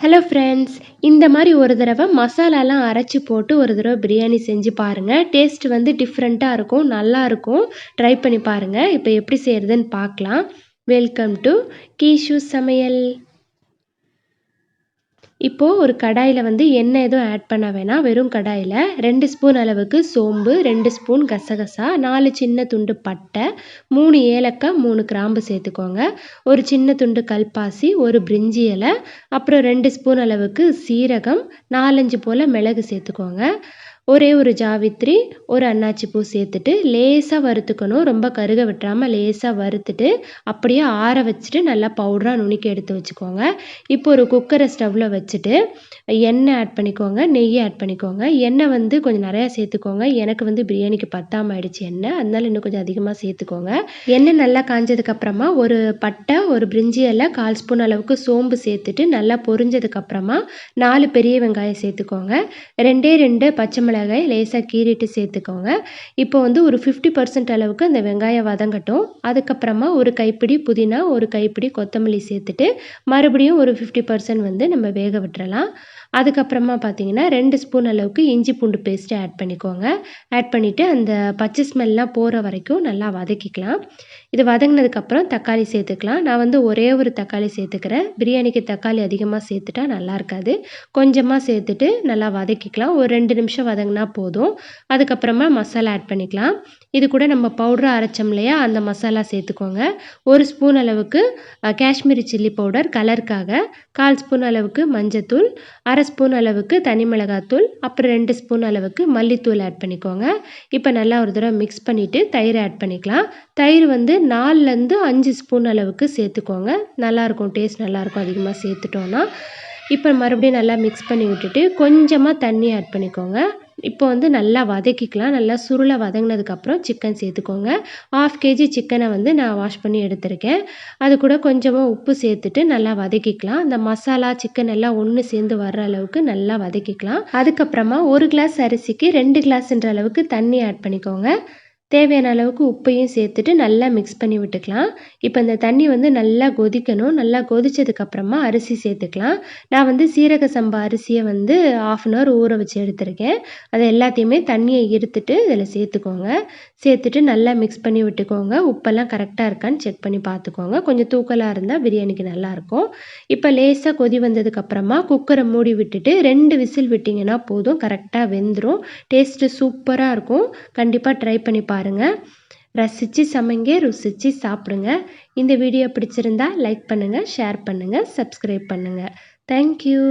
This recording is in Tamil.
ஹலோ ஃப்ரெண்ட்ஸ் இந்த மாதிரி ஒரு தடவை மசாலாலாம் அரைச்சி போட்டு ஒரு தடவை பிரியாணி செஞ்சு பாருங்கள் டேஸ்ட் வந்து டிஃப்ரெண்ட்டாக இருக்கும் நல்லாயிருக்கும் ட்ரை பண்ணி பாருங்கள் இப்போ எப்படி செய்கிறதுன்னு பார்க்கலாம். வெல்கம் டு கீஷு சமையல். இப்போது ஒரு கடாயில் வந்து எண்ணெய் எதுவும் ஆட் பண்ண வேணாம். வெறும் கடாயில் ரெண்டு ஸ்பூன் அளவுக்கு சோம்பு ரெண்டு ஸ்பூன் கசகசா நாலு சின்ன துண்டு பட்டை மூணு ஏலக்காய் மூணு கிராம்பு சேர்த்துக்கோங்க. ஒரு சின்ன துண்டு கல்பாசி ஒரு பிரிஞ்சி இலை அப்புறம் ரெண்டு ஸ்பூன் அளவுக்கு சீரகம் நாலஞ்சு போல் மிளகு சேர்த்துக்கோங்க. ஒரே ஒரு ஜாவித்ரி ஒரு அன்னாச்சி பூ சேர்த்துட்டு லேசாக வறுத்துக்கணும். ரொம்ப கருக விட்டுறாமல் லேசாக வறுத்துட்டு அப்படியே ஆற வச்சுட்டு நல்லா பவுடராக நுணுக்கி எடுத்து வச்சுக்கோங்க. இப்போ ஒரு குக்கரை ஸ்டவ்வில் வச்சுட்டு எண்ணெய் ஆட் பண்ணிக்கோங்க நெய் ஆட் பண்ணிக்கோங்க. எண்ணெய் வந்து கொஞ்சம் நிறையா சேர்த்துக்கோங்க. எனக்கு வந்து பிரியாணிக்கு பத்தாமல் ஆயிடுச்சு எண்ணெய். அதனால இன்னும் கொஞ்சம் அதிகமாக சேர்த்துக்கோங்க. எண்ணெய் நல்லா காஞ்சதுக்கப்புறமா ஒரு பட்டை ஒரு பிரிஞ்சி எல்லாம் கால் ஸ்பூன் அளவுக்கு சோம்பு சேர்த்துட்டு நல்லா பொரிஞ்சதுக்கப்புறமா நாலு பெரிய வெங்காயம் சேர்த்துக்கோங்க. ரெண்டே ரெண்டு பச்சை மிளகாய் மிளகாய் லேசாக கீறிட்டு சேர்த்துக்கோங்க. இப்போ வந்து ஒரு ஃபிஃப்டி பர்சன்ட் அளவுக்கு அந்த வெங்காயம் வதங்கட்டும். அதுக்கப்புறமா ஒரு கைப்பிடி புதினா ஒரு கைப்பிடி கொத்தமல்லி சேர்த்துட்டு மறுபடியும் ஒரு ஃபிஃப்டி பர்சன்ட் வந்து நம்ம வேக விட்டுறலாம். அதுக்கப்புறமா பார்த்தீங்கன்னா ரெண்டு ஸ்பூன் அளவுக்கு இஞ்சி பூண்டு பேஸ்ட்டு ஆட் பண்ணிக்கோங்க. ஆட் பண்ணிவிட்டு அந்த பச்சை ஸ்மெல்லாம் போகிற வரைக்கும் நல்லா வதக்கிக்கலாம். இது வதங்கினதுக்கப்புறம் தக்காளி சேர்த்துக்கலாம். நான் வந்து ஒரே ஒரு தக்காளி சேர்த்துக்கிறேன். பிரியாணிக்கு தக்காளி அதிகமாக சேர்த்துட்டா நல்லா இருக்காது. கொஞ்சமாக சேர்த்துட்டு நல்லா வதக்கிக்கலாம். ஒரு ரெண்டு நிமிஷம் வதங்கினா போதும். அதுக்கப்புறமா மசாலா ஆட் பண்ணிக்கலாம். இது கூட நம்ம பவுடரை அரைச்சோம் இல்லையா? அந்த மசாலா சேர்த்துக்கோங்க. ஒரு ஸ்பூன் அளவுக்கு காஷ்மீரி சில்லி பவுடர் கலருக்காக கால் ஸ்பூன் அளவுக்கு மஞ்சத்தூள் அரை ஸ்பூன் அளவுக்கு தனி மிளகாத்தூள் அப்புறம் ரெண்டு ஸ்பூன் அளவுக்கு மல்லித்தூள் ஆட் பண்ணிக்கோங்க. இப்போ நல்லா ஒரு தடவை மிக்ஸ் பண்ணிவிட்டு தயிர் ஆட் பண்ணிக்கலாம். தயிர் வந்து நாலுலேருந்து அஞ்சு ஸ்பூன் அளவுக்கு சேர்த்துக்கோங்க. நல்லாயிருக்கும் டேஸ்ட் நல்லாயிருக்கும் அதிகமாக சேர்த்துட்டோன்னா இப்போ மறுபடியும் நல்லா மிக்ஸ் பண்ணி விட்டுட்டு கொஞ்சமாக தண்ணி ஆட் பண்ணிக்கோங்க. இப்போ வந்து நல்லா வதக்கிக்கலாம். நல்லா சுருளை வதங்கினதுக்கப்புறம் சிக்கன் சேர்த்துக்கோங்க. ஆஃப் கேஜி சிக்கனை வந்து நான் வாஷ் பண்ணி எடுத்திருக்கேன். அது கூட கொஞ்சமாக உப்பு சேர்த்துட்டு நல்லா வதக்கிக்கலாம். அந்த மசாலா சிக்கன் எல்லாம் ஒன்று சேர்ந்து வர்ற அளவுக்கு நல்லா வதக்கிக்கலாம். அதுக்கப்புறமா ஒரு கிளாஸ் அரிசிக்கு ரெண்டு கிளாஸ்ன்ற அளவுக்கு தண்ணி ஆட் பண்ணிக்கோங்க. தேவையான அளவுக்கு உப்பையும் சேர்த்துட்டு நல்லா மிக்ஸ் பண்ணி விட்டுக்கலாம். இப்போ இந்த தண்ணி வந்து நல்லா கொதிக்கணும். நல்லா கொதிச்சதுக்கப்புறமா அரிசி சேர்த்துக்கலாம். நான் வந்து சீரக சம்பா அரிசியை வந்து ஆஃப் அன் ஹவர் ஊற வச்சு எடுத்திருக்கேன். அதை எல்லாத்தையுமே தண்ணியை இருத்துட்டு இதில் சேர்த்துக்கோங்க. சேர்த்துட்டு நல்லா மிக்ஸ் பண்ணி விட்டுக்கோங்க. உப்பெல்லாம் கரெக்டாக இருக்கான்னு செக் பண்ணி பார்த்துக்கோங்க. கொஞ்சம் தூக்கலாக இருந்தால் பிரியாணிக்கு நல்லாயிருக்கும் இப்போ லேசாக கொதி வந்ததுக்கப்புறமா குக்கரை மூடி விட்டுட்டு ரெண்டு விசில் விட்டிங்கன்னா போதும். கரெக்டாக வெந்துடும் டேஸ்ட்டு சூப்பராக இருக்கும். கண்டிப்பாக ட்ரை பண்ணி பாருங்கள் ரசித்து சமைங்க ருசித்து சாப்பிடுங்க. இந்த வீடியோ பிடிச்சிருந்தா லைக் பண்ணுங்கள் ஷேர் பண்ணுங்கள் சப்ஸ்கிரைப் பண்ணுங்கள் தேங்க்யூ